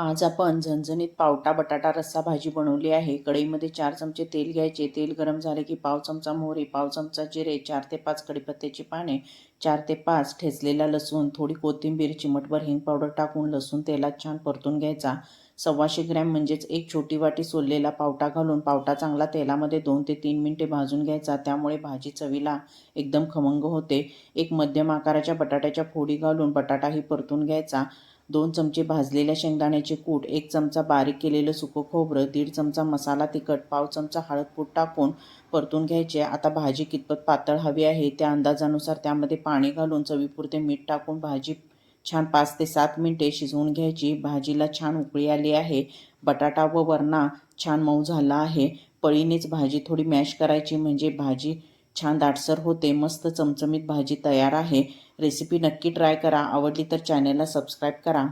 आज आपण झणझणीत पावटा बटाटा रस्सा भाजी बनवली आहे. कढईमध्ये चार चमचे तेल घ्यायचे. तेल गरम झाले की पाव चमचा मोहरी पाव चमचा जिरे चार ते पाच कढीपत्त्याची पाने चार ते पाच ठेचलेला लसूण थोडी कोथिंबीर चिमटभर हिंग पावडर टाकून लसूण तेलात छान परतून घ्यायचा. सव्वाशे ग्रॅम म्हणजेच एक छोटी वाटी सोललेला पावटा घालून पावटा चांगला तेलामध्ये दोन ते तीन मिनटे भाजून घ्यायचा. त्यामुळे भाजी चवीला एकदम खमंग होते. एक मध्यम आकाराच्या बटाट्याच्या फोडी घालून बटाटाही परतून घ्यायचा. दोन चमचे भाजलेल्या शेंगदाण्याचे कूट एक चमचा बारीक केलेलं सुकं खोबरं दीड चमचा मसाला तिखट पाव चमचा हळदपूड टाकून परतून घ्यायचे. आता भाजी कितपत पातळ हवी आहे त्या अंदाजानुसार त्यामध्ये पाणी घालून चवीपुरते मीठ टाकून भाजी छान पाच ते सात मिनटे शिजवून घ्यायची. भाजीला छान उकळी आली आहे. बटाटा व वरणा छान मऊ झाला आहे. पळीनेच भाजी थोडी मॅश करायची म्हणजे भाजी छान दाटसर होते. मस्त चमचमीत भाजी तयार आहे. रेसिपी नक्की ट्राय करा. आवडली तर चॅनेलला सबस्क्राईब करा.